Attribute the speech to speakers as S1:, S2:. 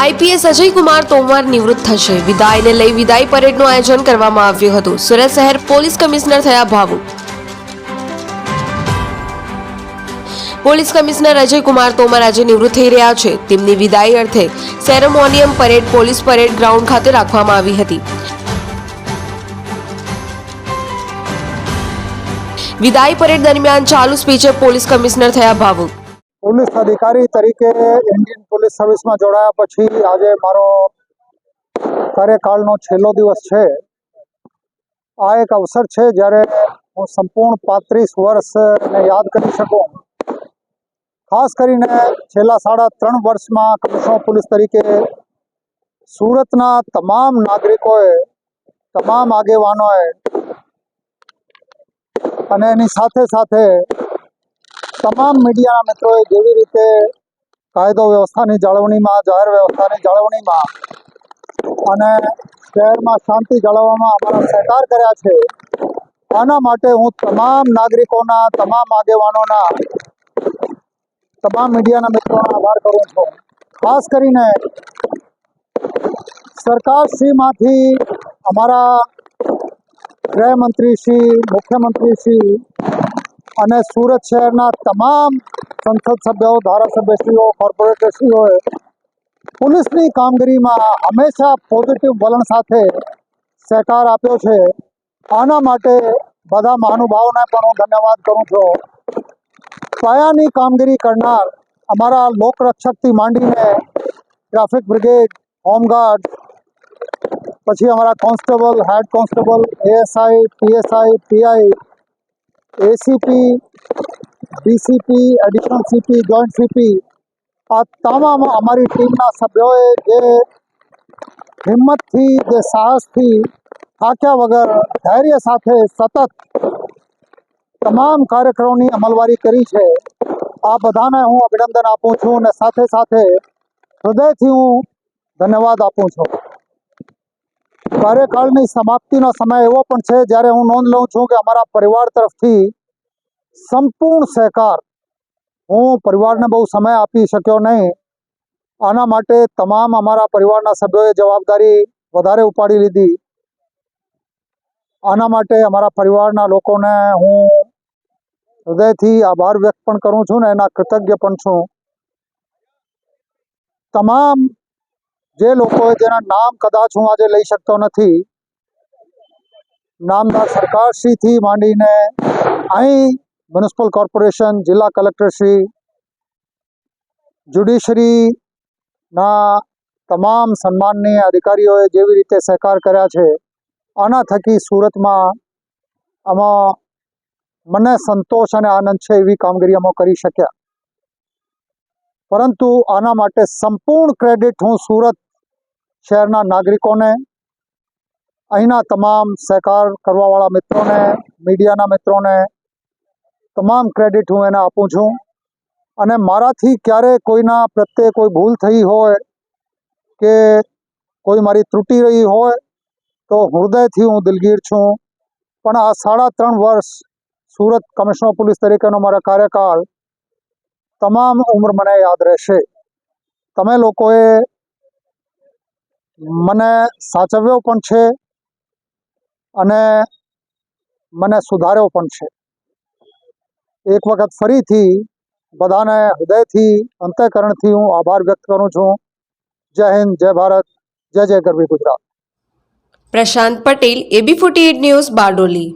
S1: IPS Ajay Kumar Tomar નિવૃત્ત થશે. વિદાયને લઈ વિદાય પરેડનું આયોજન કરવામાં આવ્યું હતું. સુરત શહેર પોલીસ કમિશનર થયા ભાવુ પોલીસ કમિશનર અજય કુમાર તોમર આજે નિવૃત્ત થઈ રહ્યા છે. તેમની વિદાય અર્થે ceremonial parade, police parade ground ખાતે રાખવામાં આવી હતી. વિદાય પરેડ દરમિયાન ચાલુ સ્પીચે પોલીસ કમિશનર થયા ભાવુક.
S2: પોલીસ અધિકારી તરીકે ઇન્ડિયન પોલીસ સર્વિસમાં જોડાયા પછી આજે મારો કાર્યકાળનો છેલ્લો દિવસ છે. આ એક અવસર છે જ્યારે હું સંપૂર્ણ પાંત્રીસ વર્ષને યાદ કરી શકું. ખાસ કરીને છેલ્લા સાડા ત્રણ વર્ષમાં કમિશનર પોલીસ તરીકે સુરતના તમામ નાગરિકોએ, તમામ આગેવાનોએ અને એની સાથે સાથે તમામ મીડિયાના મિત્રોએ જેવી રીતે કાયદો વ્યવસ્થાની જાળવણીમાં, જાહેર વ્યવસ્થાની જાળવણીમાં અને શહેરમાં શાંતિ જાળવવામાં અમારા સહકાર કર્યા છે, આના માટે હું તમામ નાગરિકોના, તમામ આગેવાનોના, તમામ મીડિયાના મિત્રોનો આભાર કરું છું. ખાસ કરીને સરકારશ્રીમાંથી અમારા ગૃહમંત્રી શ્રી, મુખ્યમંત્રી મુખ્યમંત્રીશ્રી અને સુરત શહેરના તમામ સંસદ સભ્યો, ધારાસભ્યશ્રીઓ કોર્પોરેટરશ્રીઓએ પોલીસની કામગીરીમાં હંમેશા પોઝિટિવ વલણ સાથે સહકાર આપ્યો છે. આના માટે બધા મહાનુભાવોને પણ હું ધન્યવાદ કરું છું. પાયાની કામગીરી કરનાર અમારા લોકરક્ષકથી માંડીને ટ્રાફિક બ્રિગેડ, હોમગાર્ડ, પછી અમારા constable head constable, ASI, PSI, PI ACP DCP additional CP joint CP આ તમામ અમારી ટીમના સભ્યોએ જે હિંમતથી, જે સાહસથી થાક્યા વગર ધૈર્ય સાથે સતત તમામ કાર્યક્રમોની અમલવારી કરી છે. આ બધાને હું અભિનંદન આપું છું અને સાથે સાથે હૃદયથી હું ધન્યવાદ આપું છું. કાર્યકાળની સમાપ્તિનો સમય એવો પણ છે જ્યારે હું નોંધ લઉં છું કે અમારા પરિવાર તરફથી સંપૂર્ણ સહકાર હું પરિવારને બહુ સમય આપી શક્યો નહીં. આના માટે તમામ અમારા પરિવારના સભ્યોએ જવાબદારી વધારે ઉપાડી લીધી. આના માટે અમારા પરિવારના લોકોને હું હૃદયથી આભાર વ્યક્ત પણ કરું છું ને એના કૃતજ્ઞ પણ છું. તમામ જે લોકોએ જેના નામ કદાચ હું આજે લઈ શકતો નથી, નામદાર સરકારશ્રીથી માંડીને અહીં મ્યુનિસિપલ કોર્પોરેશન, જિલ્લા કલેક્ટરશ્રી, જ્યુડિશરીના તમામ સન્માનનીય અધિકારીઓએ જેવી રીતે સહકાર કર્યા છે, આના થકી સુરતમાં આમાં મને સંતોષ અને આનંદ છે એવી કામગીરી અમે કરી શક્યા. પરંતુ આના માટે સંપૂર્ણ ક્રેડિટ હું સુરત શહેરના નાગરિકોને, અહીંના તમામ સહકાર કરવાવાળા મિત્રોને, મીડિયાના મિત્રોને, તમામ ક્રેડિટ હું એને આપું છું. અને મારાથી ક્યારે કોઈના પ્રત્યે કોઈ ભૂલ થઈ હોય કે કોઈ મારી ત્રુટી રહી હોય તો હૃદયથી હું દિલગીર છું. પણ આ સાડા ત્રણ વર્ષ સુરત કમિશનર પોલીસ તરીકેનો મારા કાર્યકાળ તમામ ઉંમર મને યાદ રહેશે. તમે લોકોએ મને સાચવ્યો પણ છે અને મને સુધાર્યો પણ છે. એક વખત ફરીથી બધાને હૃદયથી, અંતઃકરણથી હું આભાર વ્યક્ત કરું છું. જય હિન્દ, જય ભારત, જય જય ગરવી Gujarat.
S1: Prashant Patel, AB forty news Bardoli.